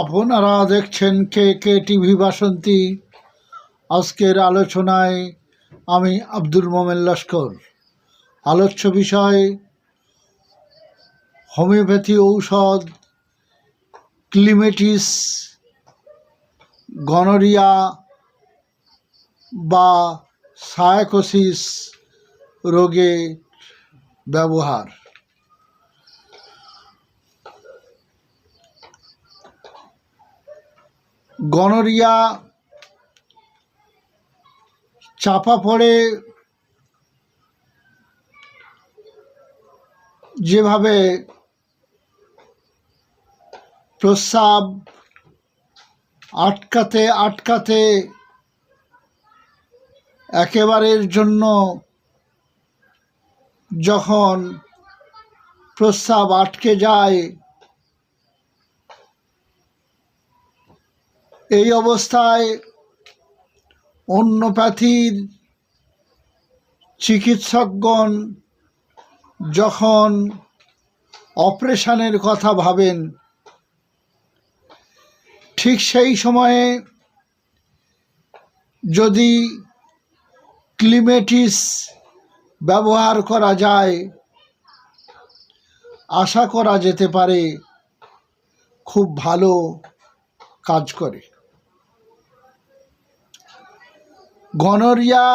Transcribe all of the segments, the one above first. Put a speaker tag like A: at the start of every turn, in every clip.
A: আপনারা দেখছেন কে কে টিভি বাসন্তী। আজকের আলোচনায় আমি আব্দুল মোমেন লস্কর। আলোচ্য বিষয়, হোমিওপ্যাথি ঔষধ, ক্লিমেটিস, গনোরিয়া বা সায়াকোসিস রোগে ব্যবহার। গনোরিয়া চাপা পড়ে যেভাবে প্রস্রাব আটকাতে আটকাতে একেবারের জন্য যখন প্রস্রাব আটকে যায় এই অবস্থায় অন্যপ্যাথির চিকিৎসকগণ যখন অপারেশনের কথা ভাবেন, ঠিক সেই সময়ে যদি ক্লিমেটিস ব্যবহার করা যায়, আশা করা যেতে পারে, খুব ভালো কাজ করে। গনোরিয়া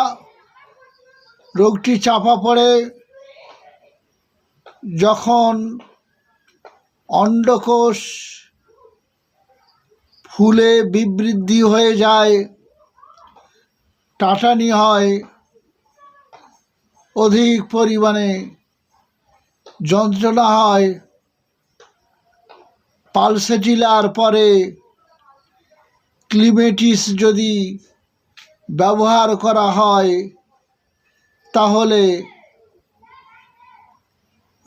A: রোগটি চাপা পড়ে যখন অন্ডকোষ ফুলে বিবৃদ্ধি হয়ে যায়, টাটানি হয়, অধিক পরিমাণে যন্ত্রণা হয়, পালসেটিলার পরে ক্লিমেটিস যদি ব্যবহার করা হয়, তাহলে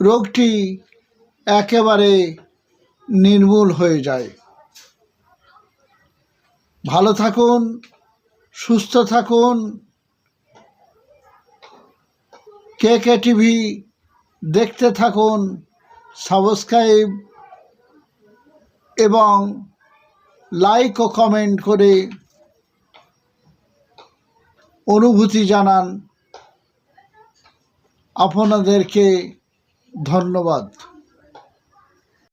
A: রোগটি একেবারে নির্মূল হয়ে যায়। ভালো থাকুন, সুস্থ থাকুন। কে কে টিভি দেখতে থাকুন, সাবস্ক্রাইব এবং লাইক ও কমেন্ট করে অনুভূতি জানান। আপনাদেরকে ধন্যবাদ।